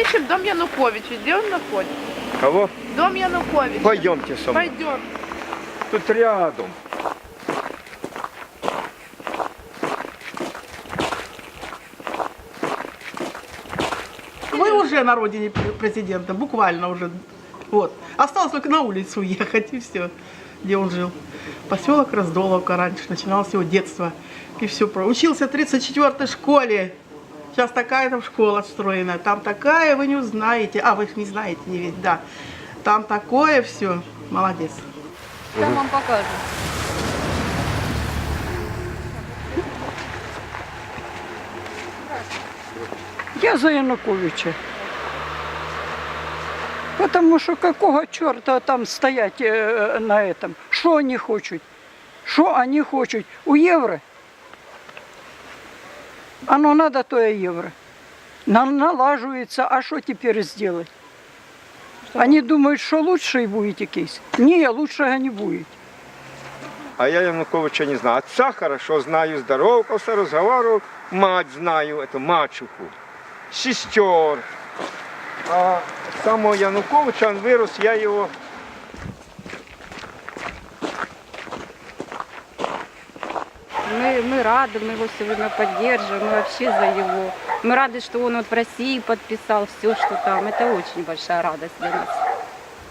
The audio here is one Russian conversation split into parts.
ищем дом Януковича. Где он находится? Кого? Дом Януковича. Пойдемте со мной. Пойдем. Тут рядом. Вы уже на родине пр- президента, буквально уже. Вот. Осталось только на улицу уехать, и все, где он жил. Поселок Раздоловка раньше, начиналось его детство. И все. Учился в 34-й школе. Сейчас такая там школа отстроена. Там такая, вы не узнаете. А, вы их не знаете, не ведь, да. Там такое все. Молодец. Там вам покажут. Я за Януковича. Потому що какого чорта там стоять е, на этом? Що вони хочуть? Що вони хочуть? У євро? Оно надо то и евро. На- Налаживается, а что теперь сделать? Они думают, что лучше будет якийсь. Ні, лучшего не будет. А я Януковича не знаю. Отца хорошо знаю, здоровался, разговаривал. Мать знаю, эту мачеху. Сестер. А самого Януковича он вырос, я его Мы, мы рады, мы его все время поддерживаем, мы вообще за его. Мы рады, что он вот в России подписал все, что там. Это очень большая радость для нас.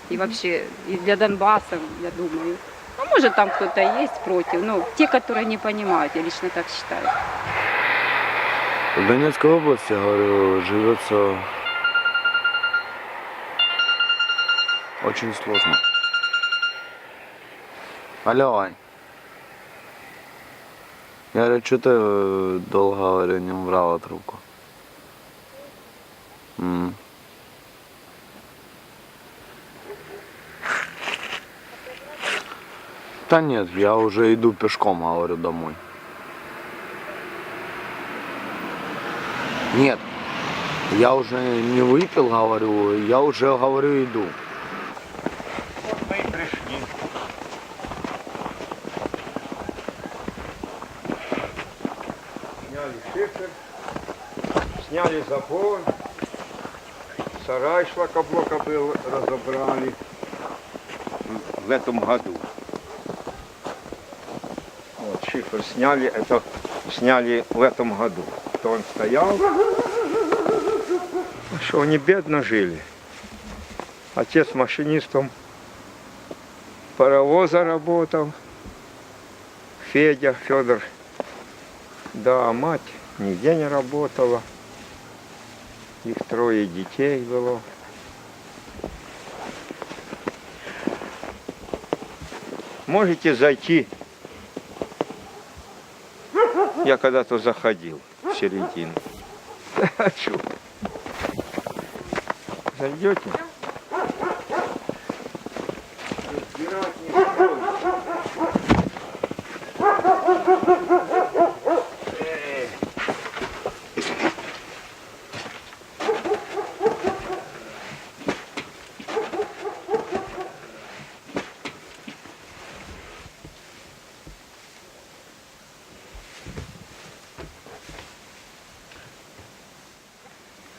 И вообще, и для Донбасса, я думаю. Ну, может, там кто-то есть против, но те, которые не понимают, я лично так считаю. В Донецкой области, говорю, живется очень сложно. Алло, Ань. Я говорю, что ты э, долго, говорю, не убрала трубку? М. Да нет, я уже иду пешком, говорю, домой. Нет, я уже не выпил, говорю, я уже, говорю, иду. Сняли забор, сарай шлакоблока был, разобрали в- этом году. Вот шифер сняли, это сняли в этом году. То он стоял. Что они бедно жили. Отец машинистом паровоза работал. Федя, Федор. Да, мать нигде не работала. Их трое детей было. Можете зайти. Я когда-то заходил в середину. Чё? Зайдете?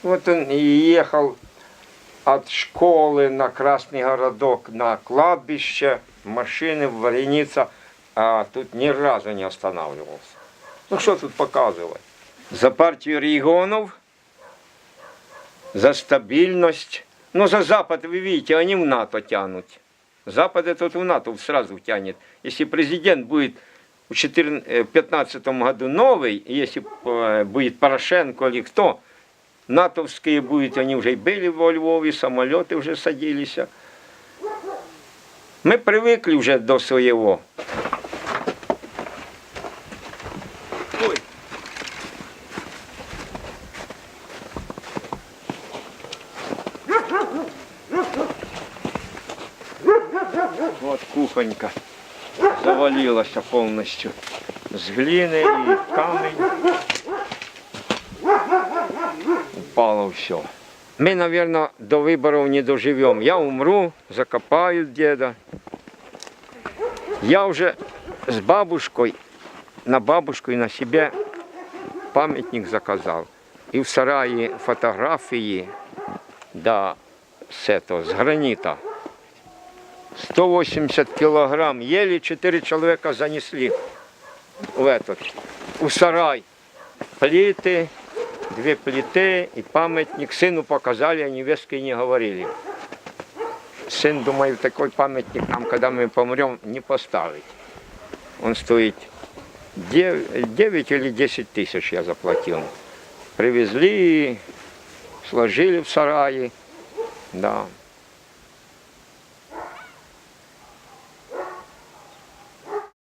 Вот он и ехал от школы на Красный городок на кладбище, машины, вареница, а тут ни разу не останавливался. Ну что тут показывать? За партию регионов, за стабильность. Ну за Запад, вы видите, они в НАТО тянут. Запад этот в НАТО сразу тянет. Если президент будет в 2015 году новый, если э, будет Порошенко или кто, натовские будут, они уже и были во Львове, самолеты уже садились. Мы привыкли уже до своего. Ой. Вот кухонька завалилась полностью. С глины и камень. Упало все. Мы, наверное, до выборов не доживем. Я умру, закопают деда. Я уже с бабушкой, на бабушку и на себе памятник заказал. И в сарае фотографии да, с этого, с гранита. 180 килограмм. Еле 4 человека занесли в этот, у сарай. Плиты, две плиты и памятник. Сыну показали, а невестке не говорили. Сын, думаю, такой памятник нам, когда мы помрем, не поставить. Он стоит 9, или 10 тысяч я заплатил. Привезли, сложили в сарае. Да.